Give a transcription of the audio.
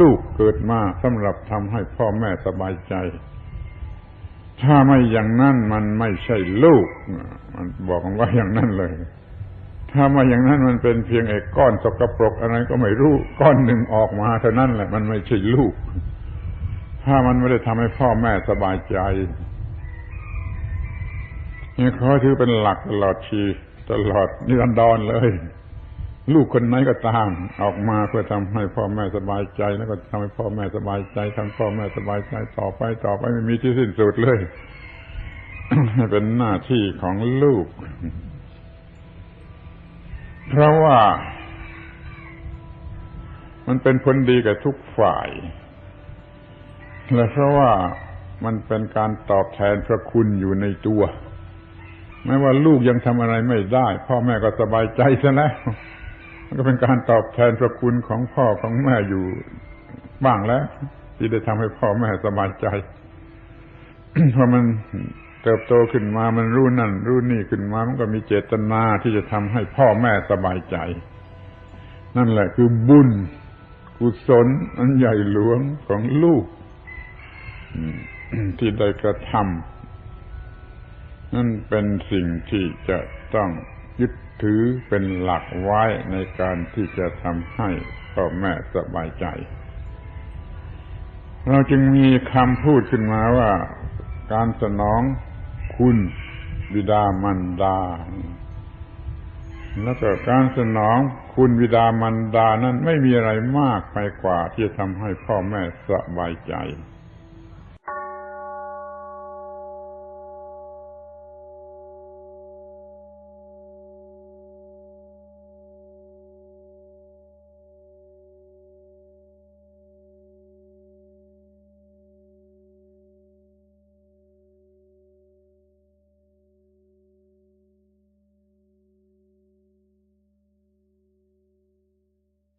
ลูกเกิดมาสำหรับทำให้พ่อแม่สบายใจ ถ้าไม่อย่างนั้นมันไม่ใช่ลูก มันบอกกันว่าอย่างนั้นเลย ถ้ามาอย่างนั้นมันเป็นเพียงไอ้ก้อนสกปรกอะไรก็ไม่รู้ก้อนหนึ่งออกมาเท่านั้นแหละ มันไม่ใช่ลูก ถ้ามันไม่ได้ทำให้พ่อแม่สบายใจนี่ขอถือเป็นหลักตลอดชีตลอดนิรันดรเลย ลูกคนไหนก็ตาม ออกมาเพื่อทำให้พ่อแม่สบายใจ แล้วก็ทำให้พ่อแม่สบายใจทำพ่อแม่สบายใจต่อไปต่อไปไม่มีที่สิ้นสุดเลยเป็นหน้าที่ของลูก เพราะว่า มันเป็นผลดีกับทุกฝ่าย และเพราะว่ามันเป็นการตอบแทนพระคุณอยู่ในตัวแม้ว่าลูกยังทำอะไรไม่ได้ พ่อแม่ก็สบายใจซะแล้ว ก็เป็นการตอบแทนพระคุณของพ่อของแม่อยู่บ้างแล้ว ที่ได้ทำให้พ่อแม่สบายใจพอมันเติบโตขึ้นมามันรู้นั่น รู้นี่ขึ้นมามันก็มีเจตนาที่จะทำให้พ่อแม่สบายใจ นั่นแหละคือบุญกุศลอันใหญ่หลวงของลูกที่ได้กระทำนั่นเป็นสิ่งที่จะต้อง ยึดถือเป็นหลักไว้ในการที่จะทำให้พ่อแม่สบายใจ เราจึงมีคำพูดขึ้นมาว่า การสนองคุณบิดามันดา แล้วก็การสนองคุณบิดามันดานั้นไม่มีอะไรมากไปกว่าที่จะทำให้พ่อแม่สบายใจ